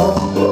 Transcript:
Let's go.